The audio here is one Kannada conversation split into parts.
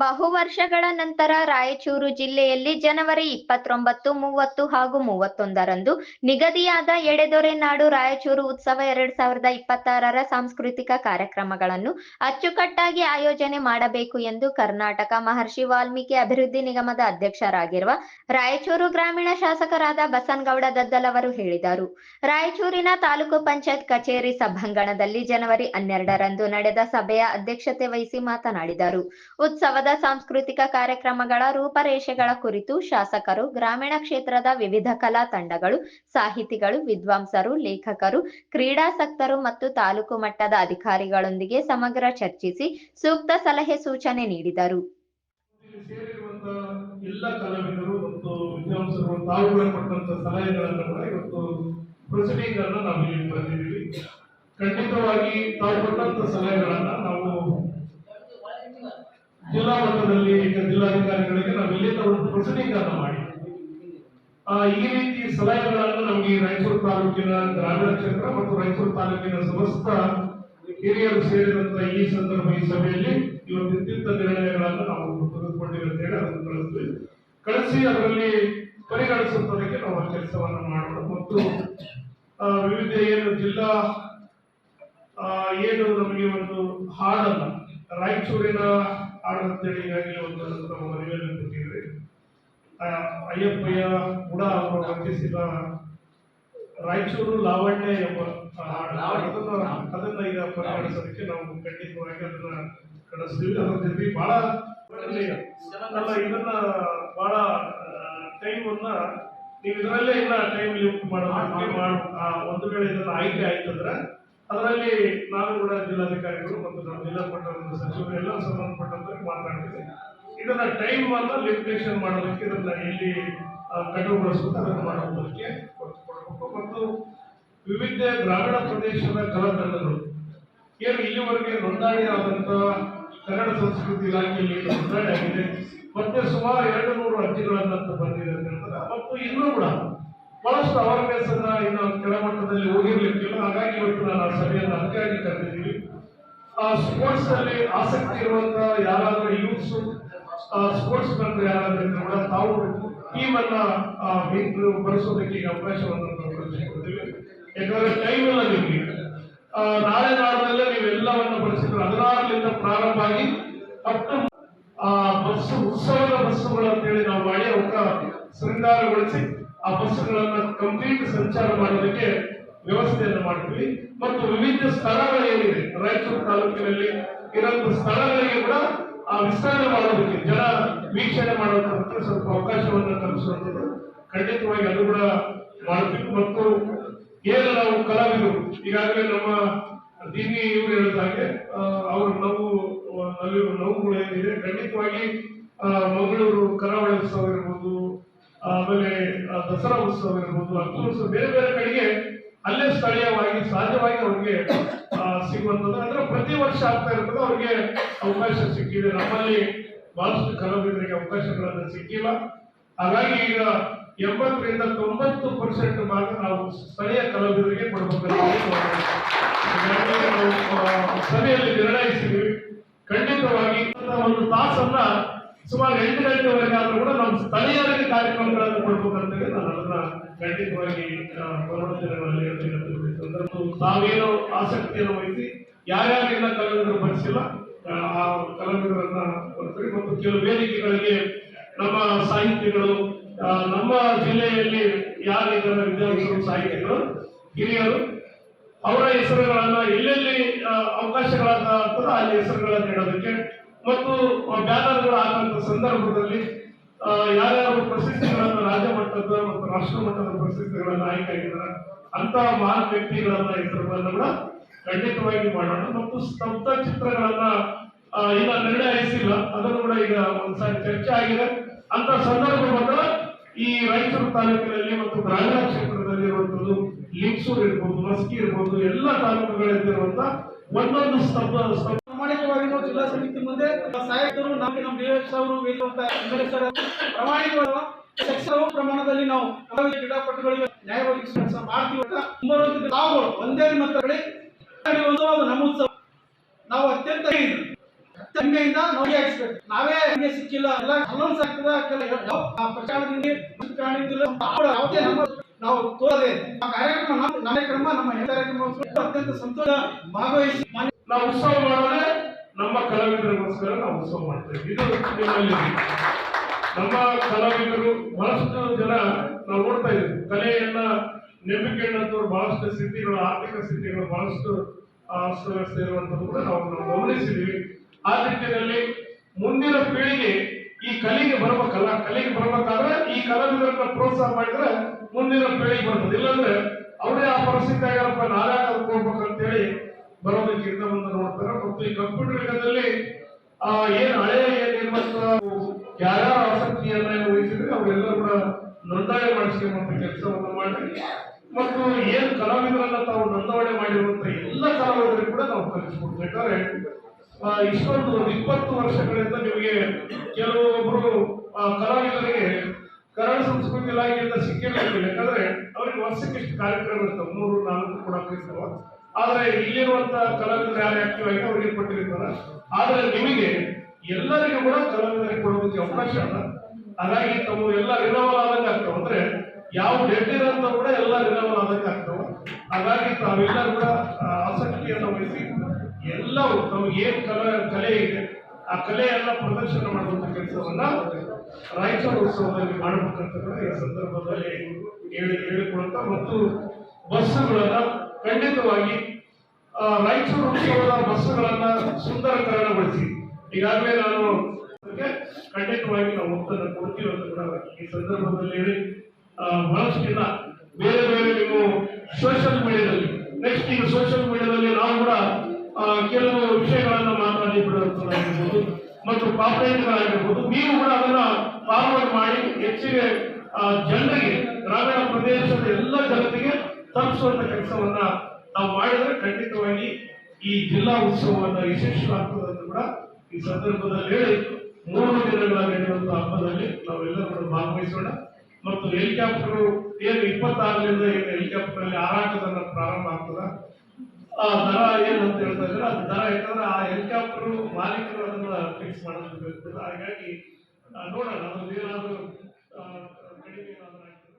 ಬಹು ವರ್ಷಗಳ ನಂತರ ರಾಯಚೂರು ಜಿಲ್ಲೆಯಲ್ಲಿ ಜನವರಿ ಇಪ್ಪತ್ತೊಂಬತ್ತು, ಮೂವತ್ತು ಹಾಗೂ ಮೂವತ್ತೊಂದರಂದು ನಿಗದಿಯಾದ ಎಡೆದೊರೆ ನಾಡು ರಾಯಚೂರು ಉತ್ಸವ ಎರಡ್ ಸಾವಿರದ ಇಪ್ಪತ್ತಾರರ ಸಾಂಸ್ಕೃತಿಕ ಕಾರ್ಯಕ್ರಮಗಳನ್ನು ಅಚ್ಚುಕಟ್ಟಾಗಿ ಆಯೋಜನೆ ಮಾಡಬೇಕು ಎಂದು ಕರ್ನಾಟಕ ಮಹರ್ಷಿ ವಾಲ್ಮೀಕಿ ಅಭಿವೃದ್ಧಿ ನಿಗಮದ ಅಧ್ಯಕ್ಷರಾಗಿರುವ ರಾಯಚೂರು ಗ್ರಾಮೀಣ ಶಾಸಕರಾದ ಬಸನ್ಗೌಡ ದದ್ದಲ್ ಅವರು ಹೇಳಿದರು. ರಾಯಚೂರಿನ ತಾಲೂಕು ಪಂಚಾಯತ್ ಕಚೇರಿ ಸಭಾಂಗಣದಲ್ಲಿ ಜನವರಿ ಹನ್ನೆರಡರಂದು ನಡೆದ ಸಭೆಯ ಅಧ್ಯಕ್ಷತೆ ವಹಿಸಿ ಮಾತನಾಡಿದರು. ಉತ್ಸವದ ಸಾಂಸ್ಕೃತಿಕ ಕಾರ್ಯಕ್ರಮಗಳ ರೂಪರೇಷೆಗಳ ಕುರಿತು ಶಾಸಕರು, ಗ್ರಾಮೀಣ ಕ್ಷೇತ್ರದ ವಿವಿಧ ಕಲಾ ತಂಡಗಳು, ಸಾಹಿತಿಗಳು, ವಿದ್ವಾಂಸರು, ಲೇಖಕರು ಕ್ರೀಡಾಸಕ್ತರು ಮತ್ತು ತಾಲೂಕು ಮಟ್ಟದ ಅಧಿಕಾರಿಗಳೊಂದಿಗೆ ಸಮಗ್ರ ಚರ್ಚಿಸಿ ಸೂಕ್ತ ಸಲಹೆ ಸೂಚನೆ ನೀಡಿದರು. ಖಂಡಿತವಾಗಿ ತಾವು ಕೊಟ್ಟಂತ ಸಲಹೆಗಳನ್ನ ನಾವು ಜಿಲ್ಲಾ ಮಟ್ಟದಲ್ಲಿ ಜಿಲ್ಲಾಧಿಕಾರಿಗಳಿಗೆ ನಾವು ಇಲ್ಲಿಂದ ಒಂದು ಅನ್ನ ಮಾಡಿ. ಈ ರೀತಿ ಸಲಹೆಗಳನ್ನು ನಮಗೆ ರಾಯಚೂರು ತಾಲೂಕಿನ ಗ್ರಾಮೀಣ ಕ್ಷೇತ್ರ ಮತ್ತು ರಾಯಚೂರು ತಾಲೂಕಿನ ಸಮಸ್ತ ಹಿರಿಯರು ಸೇರಿದಂತ ಈ ಸಂದರ್ಭ, ಈ ಸಭೆಯಲ್ಲಿ ಇವತ್ತು ಅತ್ಯುತ್ತ ನಿರ್ಣಯಗಳನ್ನು ನಾವು ತೆಗೆದುಕೊಂಡಿರುತ್ತೇವೆ ಅದನ್ನು ಕಳಿಸ್ತೀವಿ. ಕಳಿಸಿ ಅದರಲ್ಲಿ ಪರಿಗಣಿಸುವುದಕ್ಕೆ ನಾವು ಕೆಲಸವನ್ನು ಮಾಡೋಣ. ಮತ್ತು ವಿವಿಧ ಏನು ಜಿಲ್ಲಾ ಏನು ನಮಗೆ ಒಂದು ಹಾಡಲ್ಲ, ರಾಯಚೂರಿನ ಈಗಾಗಲೇ ಒಂದು ನಮ್ಮ ಮನವಿಯನ್ನು ಅಯ್ಯಪ್ಪಯ್ಯ ಕೂಡ ಅವರು ರಾಯಚೂರು ಲಾವಣ್ಯ ಎಂಬ ಅದನ್ನ ಈಗ ಪರಿಗಣಿಸೋದಕ್ಕೆ ನಾವು ಖಂಡಿತವಾಗಿ ಅದನ್ನ ಕಳಿಸ್ತೀವಿ. ಅದ್ರ ಜೊತೆ ಬಹಳ ಇದನ್ನ ಬಹಳ ಟೈಮ್ ಅನ್ನ ನೀವು ಇದರಲ್ಲೇ ಇನ್ನ ಟೈಮ್ ಲಿಮಿಟ್ ಮಾಡಿ ಮಾಡ ಒಂದು ವೇಳೆ ಇದನ್ನ ಆಯ್ಕೆ ಆಯ್ತಂದ್ರೆ ಅದರಲ್ಲಿ ನಾನು ಕೂಡ ಜಿಲ್ಲಾಧಿಕಾರಿಗಳು ಮತ್ತು ನಮ್ಮ ಜಿಲ್ಲಾ ಮಟ್ಟದ ಸಚಿವರು ಎಲ್ಲ ಮಾತಾಡ್ತೀವಿ ಇದನ್ನ ಟೈಮ್ ಅನ್ನ ಲಿಮಿಟೇಷನ್ ಮಾಡೋದಕ್ಕೆ ಇದನ್ನ ಇಲ್ಲಿ ಆ, ಕಡಿಮೆಗೊಳಿಸಬೇಕು ಅದನ್ನು ಮಾಡೋದಕ್ಕೆ ಒತ್ತು ಕೊಡಬೇಕು ಮತ್ತು ವಿವಿಧ ಗ್ರಾಮೀಣ ಪ್ರದೇಶದ ಕಲಾ ತಂಡಗಳು ಏನು ಇಲ್ಲಿವರೆಗೆ ನೋಂದಣಿ ಆದಂತಹ ಕನ್ನಡ ಸಂಸ್ಕೃತಿ ಇಲಾಖೆಯಲ್ಲಿ ನೋಂದಣಿ ಆಗಿದೆ ಮತ್ತೆ ಸುಮಾರು ಎರಡು ನೂರು ಅರ್ಜಿಗಳನ್ನ ಬಂದಿದೆ ಅಂತ ಹೇಳ್ತಾರೆ. ಮತ್ತು ಇನ್ನೂ ಕೂಡ ಬಹಳಷ್ಟು ಅವೇರ್ನೆಸ್ ಅನ್ನ ಇನ್ನು ಕೆಳಮಟ್ಟದಲ್ಲಿ ಹೋಗಿರ್ಲಿಕ್ಕಿಲ್ಲ. ಹಾಗಾಗಿ ಇವತ್ತು ನಾನು ಆ ಸಭೆಯನ್ನು ಅದಕ್ಕಾಗಿ ಕರೆದಿದ್ದೀವಿ ಆ ಸ್ಪೋರ್ಟ್ಸ್ ಅಲ್ಲಿ ಆಸಕ್ತಿ ಇರುವಂತಹ ಯಾರಾದರೂ ಯೂತ್ಸ್ ಸ್ಪೋರ್ಟ್ಸ್ ಮನ್ ಯಾರಾದ್ರಿಂದ ಕೂಡ ತಾವು ಟೀಮ್ ಅನ್ನ ಬರೆಸೋದಕ್ಕೆ ಈಗ ಅವಕಾಶವನ್ನು ಕೊಡ್ತೀವಿ ಯಾಕಂದ್ರೆ ಟೈಮ್ ಎಲ್ಲ ನಿಮಗೆ ನಾಳೆ ನಾಡದಲ್ಲೇ ನೀವೆಲ್ಲವನ್ನ ಬಳಸಿದ್ರೆ ಹದಿನಾರರಿಂದ ಪ್ರಾರಂಭ ಆಗಿ ಅಪ್ ಟು ಆ, ಬಸ್, ಉತ್ಸವದ ಬಸ್ಸುಗಳು ಅಂತೇಳಿ ನಾವು ಮಾಡಿ ಅವಕ್ಕ ಶೃಂಗಾರಗೊಳಿಸಿ ಆ ಬಸ್ಸುಗಳನ್ನ ಕಂಪ್ಲೀಟ್ ಸಂಚಾರ ಮಾಡೋದಕ್ಕೆ ವ್ಯವಸ್ಥೆಯನ್ನು ಮಾಡ್ತೀವಿ. ಮತ್ತು ವಿವಿಧ ಸ್ಥಳಗಳೇನಿದೆ ರಾಯಚೂರು ತಾಲೂಕಿನಲ್ಲಿ ಇರೋ ಸ್ಥಳಗಳಿಗೆ ಕೂಡ ಆ ವಿಸ್ತಾರ ಮಾಡೋದಕ್ಕೆ ಜನ ವೀಕ್ಷಣೆ ಮಾಡೋದಕ್ಕೆ ಸ್ವಲ್ಪ ಅವಕಾಶವನ್ನು ಕಲ್ಪಿಸುವಂಥದ್ದು ಖಂಡಿತವಾಗಿ ಅದು ಕೂಡ ಮಾಡಬೇಕು ಮತ್ತು ಏನು ನಾವು ಕಲಾವಿದರು. ಈಗಾಗಲೇ ನಮ್ಮ ದೀನಿ ಇವರು ಹೇಳಿದ ಹಾಗೆ ಅವರು ಅವ್ರ ನೋವು ಕೂಡ ಏನಿದೆ, ಖಂಡಿತವಾಗಿ ಮಂಗಳೂರು ಕರಾವಳಿ ಉತ್ಸವ ಇರ್ಬೋದು, ಆಮೇಲೆ ದಸರಾ ಉತ್ಸವ ಇರ್ಬೋದು ಉತ್ಸವ ಬೇರೆ ಬೇರೆ ಕಡೆಗೆ ಅಲ್ಲೇ ಸ್ಥಳೀಯವಾಗಿ, ಸಹಜವಾಗಿ ಅವ್ರಿಗೆ ಸಿಗುವಂಥದ್ದು. ಅಂದ್ರೆ ಪ್ರತಿ ವರ್ಷ ಆಗ್ತಾ ಇರ್ತದೆ ಅವ್ರಿಗೆ ಅವಕಾಶ ಸಿಕ್ಕಿದೆ. ನಮ್ಮಲ್ಲಿ ಬಹಳಷ್ಟು ಕಲಾವಿದರಿಗೆ ಅವಕಾಶಗಳನ್ನು ಸಿಕ್ಕಿಲ್ಲ. ಹಾಗಾಗಿ ಈಗ ಎಂಬತ್ತರಿಂದ ತೊಂಬತ್ತು ಪರ್ಸೆಂಟ್ ಭಾಗ ನಾವು ಸ್ಥಳೀಯ ಕಲಾವಿದರಿಗೆ ಕೊಡಬೇಕು ಸಭೆಯಲ್ಲಿ ನಿರ್ಣಯಿಸಿದ್ವಿ ಖಂಡಿತವಾಗಿ ಒಂದು ತಾಸನ್ನ ಸುಮಾರು ಎಂಟು ಗಂಟೆವರೆಗೆ ಆದ್ರೂ ಕೂಡ ನಮ್ಮ ಸ್ಥಳೀಯರಿಗೆ ಕಾರ್ಯಕ್ರಮಗಳನ್ನು ಕೊಡ್ಬೇಕಂತೇಳಿ ನಾನು ಅದನ್ನ ಖಂಡಿತವಾಗಿ ಸಂದರ್ಭ. ತಾವೇನು ಆಸಕ್ತಿಯನ್ನು ವಹಿಸಿ ಯಾರ್ಯಾರಿಲ್ಲ ಕಲಾವಿದರು ಬರೆಸಿಲ್ಲ ಆ, ಕಲಾವಿದರನ್ನ ಬರ್ತೀವಿ ಮತ್ತು ಕೆಲವು ವೇದಿಕೆಗಳಿಗೆ ನಮ್ಮ ಸಾಹಿತಿಗಳು ನಮ್ಮ ಜಿಲ್ಲೆಯಲ್ಲಿ ಯಾರಿದ್ದಾರೆ ವಿದ್ಯಾರ್ಥಿಗಳು ಸಾಹಿತಿಗಳು ಹಿರಿಯರು ಅವರ ಹೆಸರುಗಳನ್ನ ಎಲ್ಲೆಲ್ಲಿ ಅವಕಾಶಗಳಾದ ಅಲ್ಲಿ ಹೆಸರುಗಳನ್ನು ನೀಡೋದಕ್ಕೆ ಮತ್ತು ಬ್ಯಾನರ್ಗಳು ಸಂದರ್ಭದಲ್ಲಿ ಯಾರ್ಯಾರು ಪ್ರಶಸ್ತಿಗಳನ್ನು ರಾಜ್ಯ ಮಟ್ಟದ ಮತ್ತು ರಾಷ್ಟ್ರ ಮಟ್ಟದ ಪ್ರಶಸ್ತಿಗಳನ್ನು ಆಯ್ಕೆ ಆಗಿದ್ದಾರೆ ಅಂತ ಮಹಾನ್ ವ್ಯಕ್ತಿಗಳನ್ನ ಹೆಸರುಗಳನ್ನ ಕೂಡ ಖಂಡಿತವಾಗಿ ಮಾಡೋಣ. ಮತ್ತು ಸ್ತಬ್ಧ ಚಿತ್ರಗಳನ್ನ ಈಗ ನಿರ್ಣಯಿಸಿಲ್ಲ. ಅದನ್ನು ಕೂಡ ಈಗ ಒಂದ್ಸಾರಿ ಚರ್ಚೆ ಆಗಿದೆ. ಅಂತ ಸಂದರ್ಭ ಬಂದ್ರೆ ಈ ರಾಯಚೂರು ತಾಲೂಕಿನಲ್ಲಿ ಮತ್ತು ಗ್ರಾಮೀಣ ಕ್ಷೇತ್ರದಲ್ಲಿ ಇರುವಂತದ್ದು ಲಿಂಗ್ಸೂರ್ ಇರ್ಬೋದು, ಮಸ್ಕಿ ಇರ್ಬೋದು, ಎಲ್ಲ ತಾಲೂಕುಗಳಲ್ಲಿರುವಂತ ಒಂದೊಂದು ಸ್ತಬ್ಧ ಪ್ರಾಮಾಣಿಕವಾಗಿ ನಾವು ಜಿಲ್ಲಾ ಸಮಿತಿ ಮುಂದೆ ಸಾಹಿತ್ಯರು ನಮಗೆ ನಮ್ಮ ಅವರು ವೇದಿಕೆ ಸರ್ ಪ್ರಾಮಾಣಿಕವಾದ ಸೆಕ್ಷನ್ ಪ್ರಮಾಣದಲ್ಲಿ ನಾವು ಕ್ರೀಡಾಪಟುಗಳಿಗೆ ನ್ಯಾಯವಾಗಿ ಒದಗಿಸುವ ಕೆಲಸ ಮಾಡ್ತೀವಿ ಅಂತ ಮುಂಬರುವಂತ ಒಂದೇ ಮತ್ತೆ ಒಂದು ನಮ್ಮ ಉತ್ಸವ. ನಾವು ಅತ್ಯಂತ. ಹೆಮ್ಮೆಯಿಂದ ನೋಡಿ ಹಾಕಿಸ್ಬೇಕು ನಾವೇ ನಮ್ಗೆ ಸಿಕ್ಕಿಲ್ಲ, ಎಲ್ಲ ಅಲೌನ್ಸ್ ಆಗ್ತದ ಪ್ರಚಾರದಿಂದ ಯಾವುದೇ ನಮ್ಮ ನಾವು ತೋರದೆ, ಆ ಕಾರ್ಯಕ್ರಮ, ನಮ್ಮ ಕಾರ್ಯಕ್ರಮ ನಮ್ಮ ಕಾರ್ಯಕ್ರಮ ಅತ್ಯಂತ ಸಂತೋಷ ಭಾಗವಹಿಸಿ. ನಾವು ಉತ್ಸವ ಮಾಡೋದೇ ನಮ್ಮ ಕಲಾವಿದರಿಗೋಸ್ಕರ ನಾವು ಉತ್ಸವ ಮಾಡ್ತೇವೆ ಇದು ನಿಮ್ಮಲ್ಲಿ ನಮ್ಮ ಕಲಾವಿದರು, ಬಹಳಷ್ಟು ಜನ ನಾವು ನೋಡ್ತಾ ಇದ್ದೀವಿ. ಕಲೆಯನ್ನ ನಂಬಿಕೆಯನ್ನಂತವ್ರು ಬಹಳಷ್ಟು ಸ್ಥಿತಿಗಳು ಆರ್ಥಿಕ ಸ್ಥಿತಿಗಳು ಬಹಳಷ್ಟು ಅಸ್ತವ್ಯಸ್ತ ಇರುವಂತದ್ದು ಕೂಡ ನಾವು ಗಮನಿಸಿದ್ದೀವಿ. ಆ ನಿಟ್ಟಿನಲ್ಲಿ ಮುಂದಿನ ಪೀಳಿಗೆ ಈ ಕಲೆಗೆ ಬರಬೇಕಲ್ಲ, ಕಲೆಗೆ ಬರಬೇಕಾದ್ರೆ ಈ ಕಲಾವಿದರನ್ನ ಪ್ರೋತ್ಸಾಹ ಮಾಡಿದ್ರೆ ಮುಂದಿನ ಪೀಳಿಗೆ ಬರ್ತದೆ. ಇಲ್ಲಾಂದ್ರೆ ಅವರೇ ಆ ಪರಿಸ್ಥಿತಿ ಆಗ್ಯಾರಪ್ಪ ಅದಕ್ಕೆ ಹೋಗ್ಬೇಕಂತೇಳಿ ಬರೋದಕ್ಕಿಂತ ಮುಂದೆ ನೋಡ್ತಾರೆ ಮತ್ತು ಈ ಕಂಪ್ಯೂಟರ್ ಯುಗದಲ್ಲಿ ಏನ್ ಹಳೆ ಏನಿರುವಂತ ಯಾರ್ಯಾರ ಆಸಕ್ತಿಯನ್ನ ವಹಿಸಿದ್ರೆ ಅವರೆಲ್ಲರೂ ಕೂಡ ನೋಂದಾಯ ಮಾಡಿಸ್ಕೊಂಬಂತ ಕೆಲಸವನ್ನು ಮಾಡಿ ಮತ್ತು ಏನ್ ಕಲಾವಿದರನ್ನ ತಾವು ನೋಂದಾವಣೆ ಮಾಡಿರುವಂತ ಎಲ್ಲ ಕಲಾವಿದರಿಗೂ ಕೂಡ ನಾವು ಆ, ಇಷ್ಟೊಂದು ಒಂದು ಇಪ್ಪತ್ತು ವರ್ಷಗಳಿಂದ ನಿಮಗೆ ಕೆಲವೊಬ್ಬರು ಕಲಾವಿದರಿಗೆ ಕನ್ನಡ ಸಂಸ್ಕೃತಿ ಇಲಾಖೆಯಿಂದ ಸಿಕ್ಕಿಲ್ಲ ಯಾಕಂದ್ರೆ ಅವ್ರಿಗೆ ವರ್ಷಕ್ಕೆ ಇಷ್ಟು ಕಾರ್ಯಕ್ರಮ ಇರ್ತವೆ. ಮೂರು ನಾಲ್ಕು ಕೂಡ ಇರ್ತಾವ ಆದ್ರೆ ಇಲ್ಲಿರುವಂತಹ ಕಲಾವಿದರು ಯಾರು ಆಕ್ಟಿವ್ ಆಗಿ ಅವರಿಗೆ ಕೊಟ್ಟಿರ್ತಾರ? ಆದ್ರೆ ನಿಮಗೆ ಎಲ್ಲರಿಗೂ ಕೂಡ ಕಲಾವಿದರಿಗೆ ಕೊಡೋದಕ್ಕೆ ಅವಕಾಶ ಅಲ್ಲ. ಹಾಗಾಗಿ ತಮ್ಮ ಎಲ್ಲ ರಿನವಲ್ ಆದಂಗೆ ಆಗ್ತಾವ. ಅಂದ್ರೆ ಯಾವ ಡೆಡ್ ಕೂಡ ಎಲ್ಲ ರಿನವಲ್ ಆದಂಗೆ ಆಗ್ತಾವ. ಹಾಗಾಗಿ ತಾವೆಲ್ಲರೂ ಕೂಡ ಆಸಕ್ತಿಯನ್ನು ವಹಿಸಿ ಎಲ್ಲವೂ ತಮಗೆ ಏನ್ ಕಲೆ ಕಲೆ ಇದೆ, ಆ ಕಲೆಯನ್ನ ಪ್ರದರ್ಶನ ಮಾಡುವಂತ ಕೆಲಸವನ್ನ ರಾಯಚೂರು ಉತ್ಸವದಲ್ಲಿ ಮಾಡಬೇಕಂತ ಈ ಸಂದರ್ಭದಲ್ಲಿ ಹೇಳಿ ಹೇಳಿಕೊಳ್ತಾ ಮತ್ತು ಬಸ್ಸುಗಳನ್ನ ಖಂಡಿತವಾಗಿ ರಾಯಚೂರು ಉತ್ಸವದ ಬಸ್ಸುಗಳನ್ನ ಸುಂದರಕರಣಗೊಳಿಸಿ. ಈಗಾಗಲೇ ನಾನು ಖಂಡಿತವಾಗಿ ನಾವು ಒತ್ತನ್ನು ಕೊಡ್ತೀವಿ ಅಂತ ಈ ಸಂದರ್ಭದಲ್ಲಿ ಹೇಳಿ ಬಹಳಷ್ಟು ಜನ ಬೇರೆ ಬೇರೆ ನೀವು ಸೋಷಿಯಲ್ ಮೀಡಿಯಾದಲ್ಲಿ ನೆಕ್ಸ್ಟ್ ಈಗ ಸೋಷಿಯಲ್ ಮೀಡಿಯಾದಲ್ಲಿ ನಾವು ಕೂಡ ಕೆಲವು ವಿಷಯಗಳನ್ನು ಮಾತಾಡಿ ಬಿಡುವಂತದ್ದಾಗಿರ್ಬೋದು, ಮತ್ತು ಪಾಪರೇಟ್ಗಳಾಗಿರ್ಬೋದು ನೀವು ಕೂಡ ಅದನ್ನ ಫಾರ್ವರ್ಡ್ ಮಾಡಿ ಹೆಚ್ಚಿಗೆ ಜನರಿಗೆ, ಗ್ರಾಮೀಣ ಪ್ರದೇಶದ ಎಲ್ಲ ಜನತೆಗೆ ತಲುಪಿಸುವಂತ ಕೆಲಸವನ್ನ ನಾವು ಮಾಡಿದ್ರೆ ಖಂಡಿತವಾಗಿ ಈ ಜಿಲ್ಲಾ ಉತ್ಸವವನ್ನ ಅಂತ ಕೂಡ ಈ ಸಂದರ್ಭದಲ್ಲಿ ಹೇಳಿ ಮೂರು ದಿನಗಳ ನಡೆಯುವಂತ ಹಬ್ಬದಲ್ಲಿ ನಾವೆಲ್ಲರೂ ಭಾಗವಹಿಸೋಣ. ಮತ್ತು ಹೆಲಿಕಾಪ್ಟರ್ ಏನು ಇಪ್ಪತ್ತಾರರಿಂದ ಏನು ಹೆಲಿಕಾಪ್ಟರ್ ಅಲ್ಲಿ ಹಾರಾಟದನ್ನ ಪ್ರಾರಂಭ ಆಗ್ತದ. ಆ ದರ ಏನು ಅಂತ ಹೇಳ್ತಾ ಅದು ದರ ಯಾಕಂದ್ರೆ ಆ ಹೆಲಿಕಾಪ್ಟರ್ ಮಾಲೀಕರು ಅದನ್ನ ಫಿಕ್ಸ್ ಮಾಡೋದು ಹಾಗಾಗಿ ನೋಡೋಣ ಅದು ಏನಾದ್ರು ಆ, ಕಡಿಮೆ ಏನಾದ್ರು ಆಗ್ತದೆ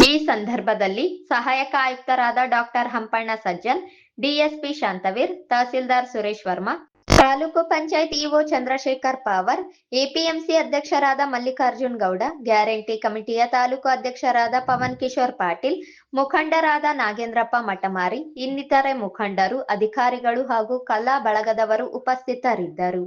ಈ ಸಂದರ್ಭದಲ್ಲಿ ಸಹಾಯಕ ಆಯುಕ್ತರಾದ doctor Hampanna Sajjan, DSP Shantaveer, tahsildar Suresh Varma, taluk panchayat EO Chandrashekhar Pawar, APMC ಅಧ್ಯಕ್ಷರಾದ ಮಲ್ಲಿಕಾರ್ಜುನ್ ಗೌಡ, ಗ್ಯಾರಂಟಿ ಕಮಿಟಿಯ ತಾಲೂಕು ಅಧ್ಯಕ್ಷರಾದ ಪವನ್ ಕಿಶೋರ್ ಪಾಟೀಲ್, ಮುಖಂಡರಾದ ನಾಗೇಂದ್ರಪ್ಪ ಮಠಮಾರಿ, ಇನ್ನಿತರೆ ಮುಖಂಡರು, ಅಧಿಕಾರಿಗಳು ಹಾಗೂ ಕಲಾ ಬಳಗದವರು ಉಪಸ್ಥಿತರಿದ್ದರು.